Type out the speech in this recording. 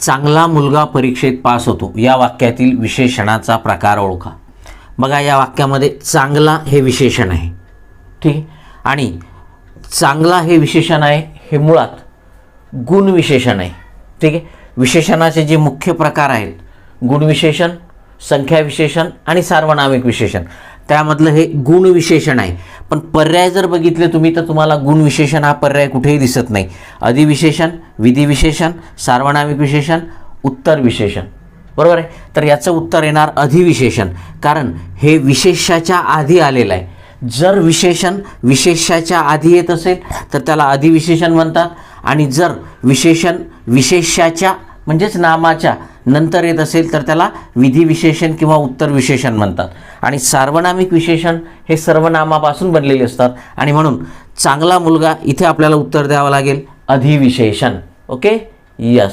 चांगला मुलगा परीक्षेत पास होतो. या वाक्यातील विशेषणाचा प्रकार ओळखा. बघा या वाक्यामध्ये चांगला हे विशेषण आहे. ठीक आहे? आणि चांगला हे विशेषण आहे हे मुळात गुणविशेषण आहे. ठीक आहे? विशेषणाचे जे मुख्य प्रकार आहेत गुणविशेषण संख्या विशेषण आणि सार्वनामिक विशेषण त्यामधलं हे गुणविशेषण आहे. पण पर्याय जर बघितले तुम्ही तर तुम्हाला गुणविशेषण हा पर्याय कुठेही दिसत नाही. अधिविशेषण विधिविशेषण सार्वनामिक विशेषण उत्तर विशेषण. बरोबर आहे? तर याचं उत्तर येणार अधिविशेषण. कारण हे विशेषाच्या आधी आलेलं आहे. जर विशेषण विशेषाच्या आधी येत असेल तर त्याला अधिविशेषण म्हणतात. आणि जर विशेषण विशेषाच्या म्हणजेच नामाच्या नंतर येत असेल तर त्याला विधिविशेषण किंवा उत्तर विशेषण म्हणतात. आणि सार्वनामिक विशेषण हे सर्वनामापासून बनलेले असतात. आणि म्हणून चांगला मुलगा इथे आपल्याला उत्तर द्यावं लागेल. अधिविशेषण. ओके? यस